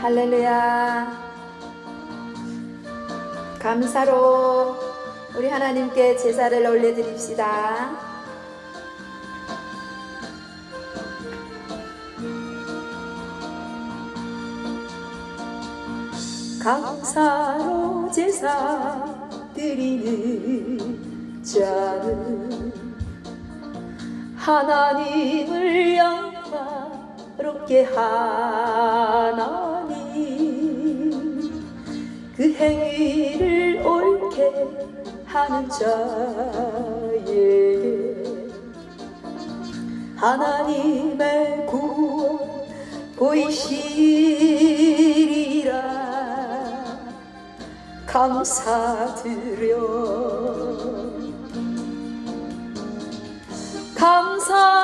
할렐루야. 감사로 우리 하나님께 제사를 올려드립시다. 감사로 제사 드리는 자는 하나님을 영화롭게 하나니 그 행위를 옳게 하는 자에게 하나님의 구원 보이시리라. 감사드려. 감사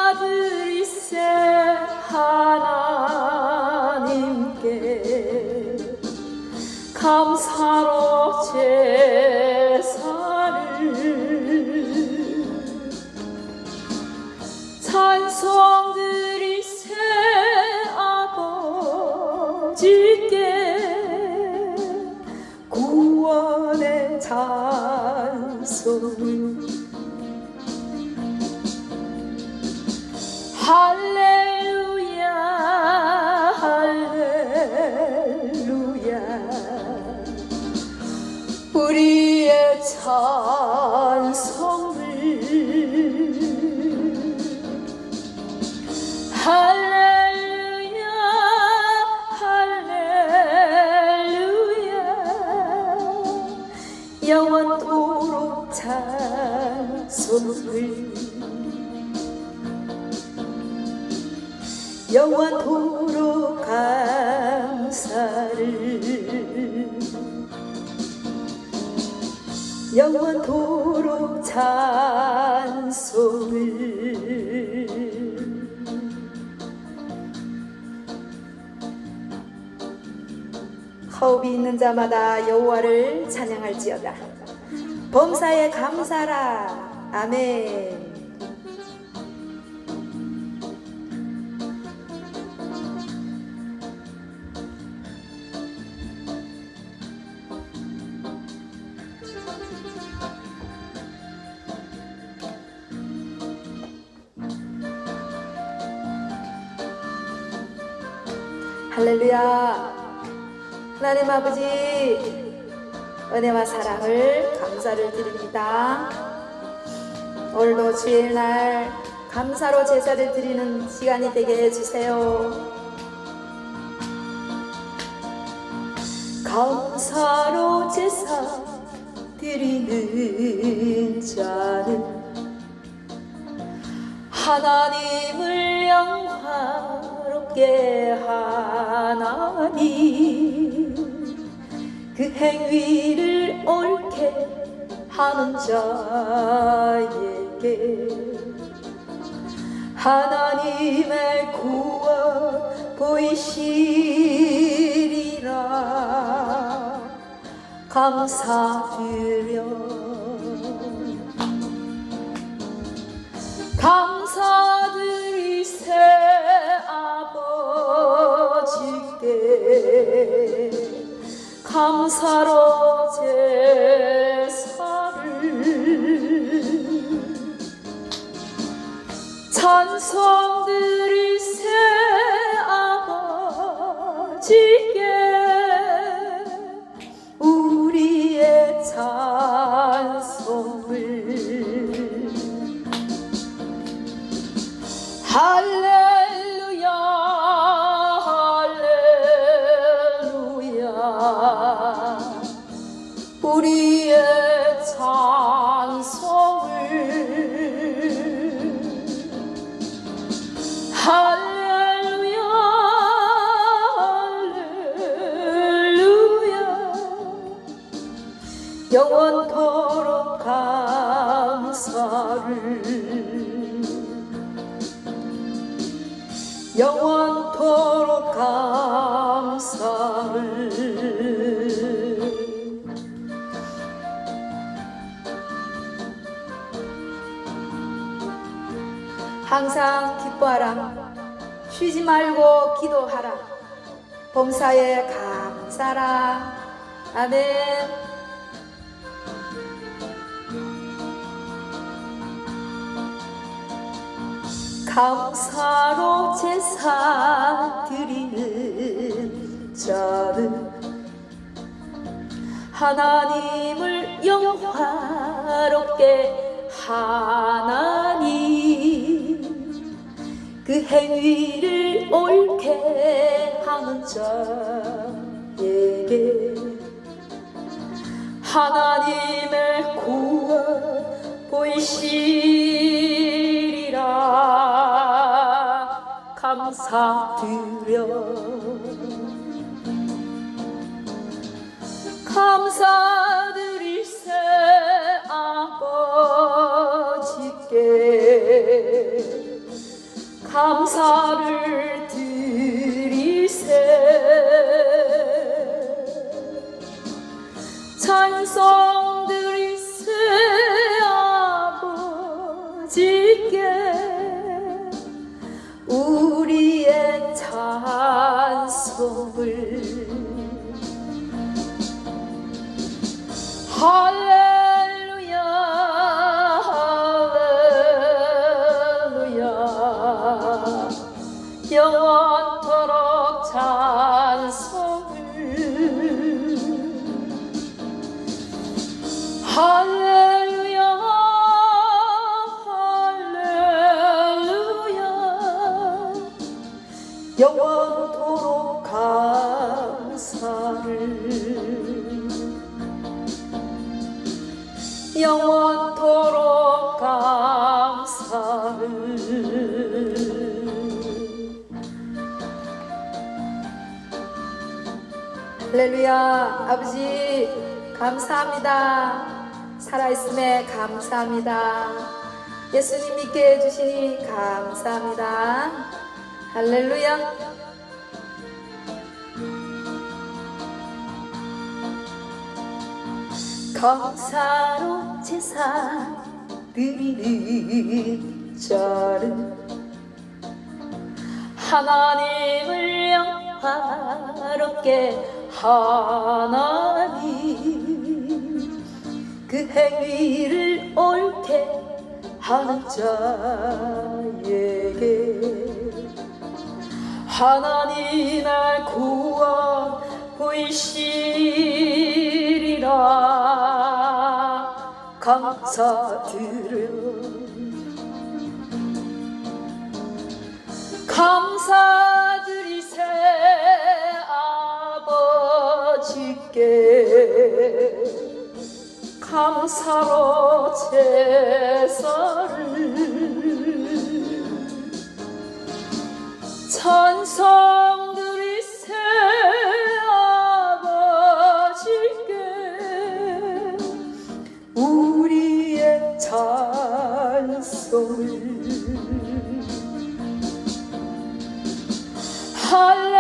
할렐루야 할렐루야. 우리의 찬 영원토록 감사를 영원토록 찬송을. 허업이 있는 자마다 여호와를 찬양할지어다. 범사에 감사라. 아멘 할렐루야 하나님 아버지 은혜와 사랑을 감사를 드립니다. 오늘도 주일날 감사로 제사를 드리는 시간이 되게 해주세요. 감사로 제사 드리는 자는 하나님을 영화 롭게 하나니 그 행위를 옳게 하는 자에게 하나님의 구원 보이시리라. 감사드려. 감사드리세 아버지께 감사로 제사를 찬송 드리세 아버지께 우리의 찬송을 할렐 항상 기뻐하라. 쉬지 말고 기도하라. 범사에 감사라. 아멘. 감사로 제사 드리는 저는 하나님을 영화롭게 하나님 그 행위를 옳게 하는 자에게 하나님의 구원 보이시리라. 감사드려. 감사드리세 아버지께 감사를 드리세. 찬송 영원 할렐루야. 아버지 감사합니다. 살아있음에 감사합니다. 예수님 믿게 해주시니 감사합니다. 할렐루야. 감사로 제사 드리는 자는 하나님을 영화롭게 하나님 그 행위를 옳게 하는 자에게 하나님의 구원 보이시리라. 감사드려 아버지께 감사로 제사를 찬송 드리세 아버지께 우리의 찬송을 할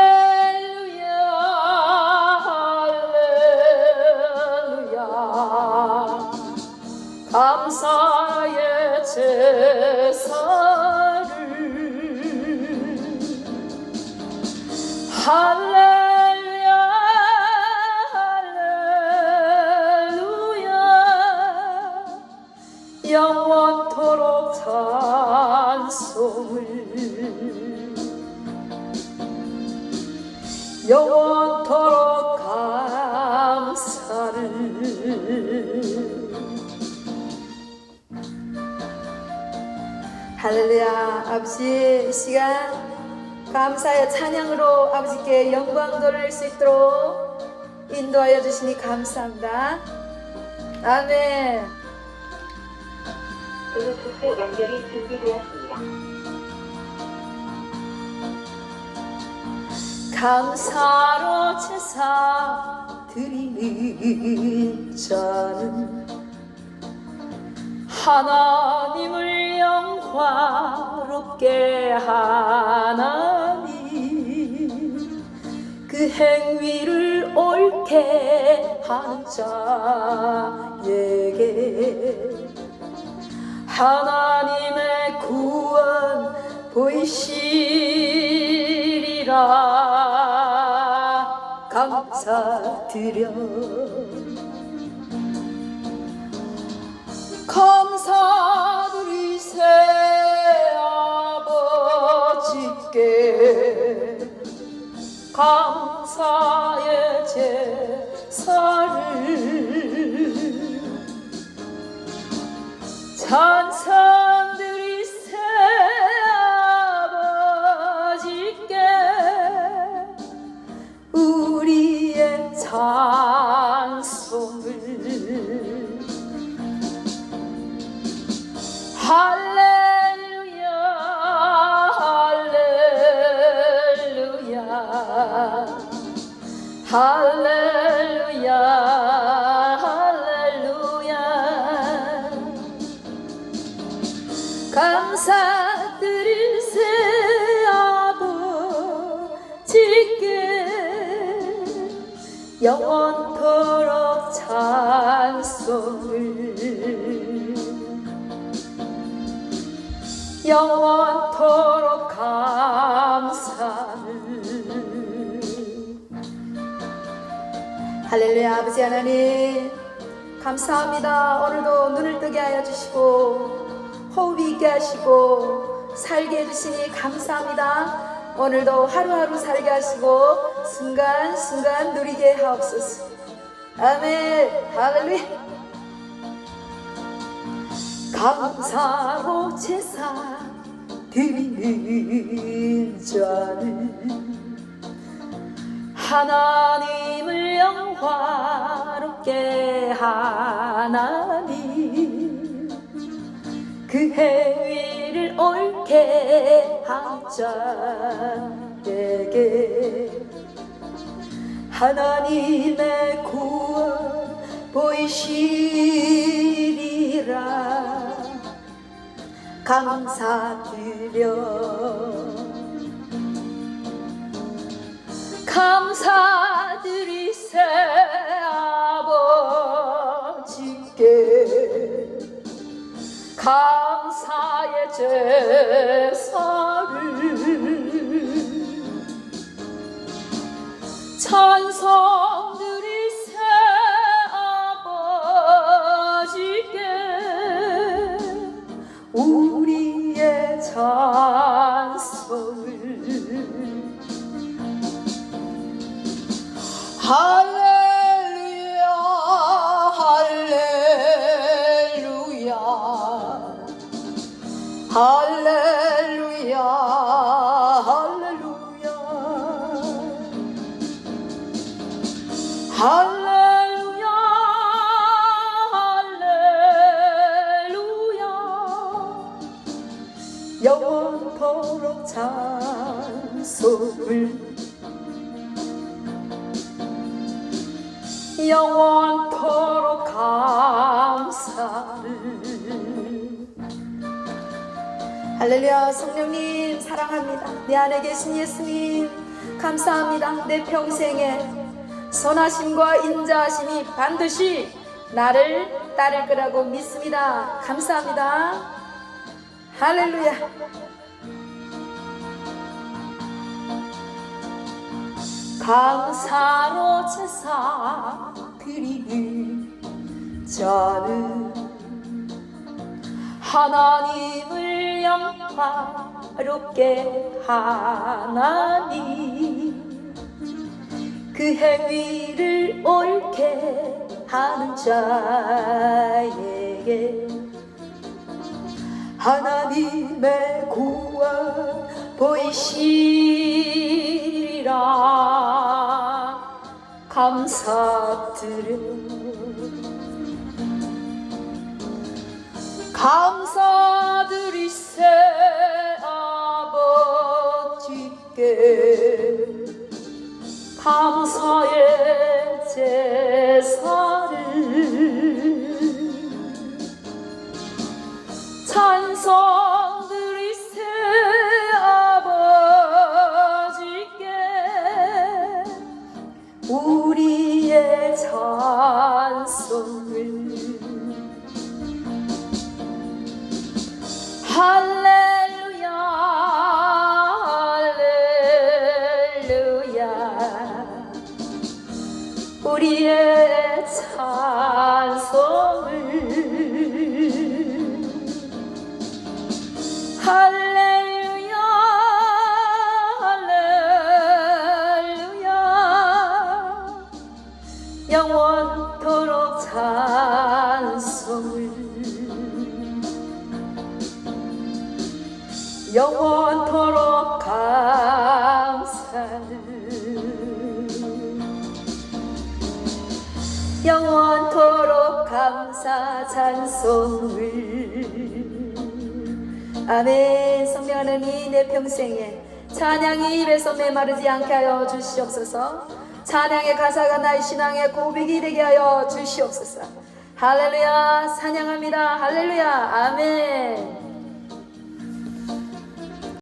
영원토록 감사를. 할렐루야 아버지 이 시간 감사의 찬양으로 아버지께 영광 돌릴 수 있도록 인도하여 주시니 감사합니다. 아멘. 연결이 준비되었습니다. 감사로 제사 드리는 자는 하나님을 영화롭게 하나님 그 행위를 옳게 한 자에게 하나님의 구원 보이시리라 감사드려. 감사드리세 아버지께. 감사의 제사를 찬송 영원토록 찬송을 영원토록 감사를. 할렐루야 아버지 하나님. 감사합니다. 오늘도 눈을 뜨게 하여 주시고 호흡 있게 하시고 살게 해주시니 감사합니다 오늘도 하루하루 살게 하시고 순간순간 누리게 하옵소서. 아멘. 할렐루야. 감사로 제사 드리는 자는 하나님을 영화롭게 하나님. 그 행위 를 옳게 한 자에게. 하나님의 구원 보이시리라. 감사드려. 감사드리세 아버지께. 감 사의 할렐루야. 할렐루야 할렐루야. 영원토록 찬송을 영원토록 감사를. 할렐루야 성령님 사랑합니다. 내 안에 계신 예수님 감사합니다. 내 평생에 선하심과 인자하심이 반드시 나를 따를 거라고 믿습니다. 감사합니다. 할렐루야. 감사로 제사 드리는 자는 하나님을 영 화롭게 하나님. 그 행위를 옳게 하는 자에게 하나님의 구원 보이시리라. 감사드려 감사드리세 아버지께 감사의 제사를 찬송 찬송을. 아멘. 성령 하나님 내 평생에 찬양이 입에서 메마르지 않게 하여 주시옵소서. 찬양의 가사가 나의 신앙의 고백이 되게 하여 주시옵소서. 할렐루야. 찬양합니다. 할렐루야. 아멘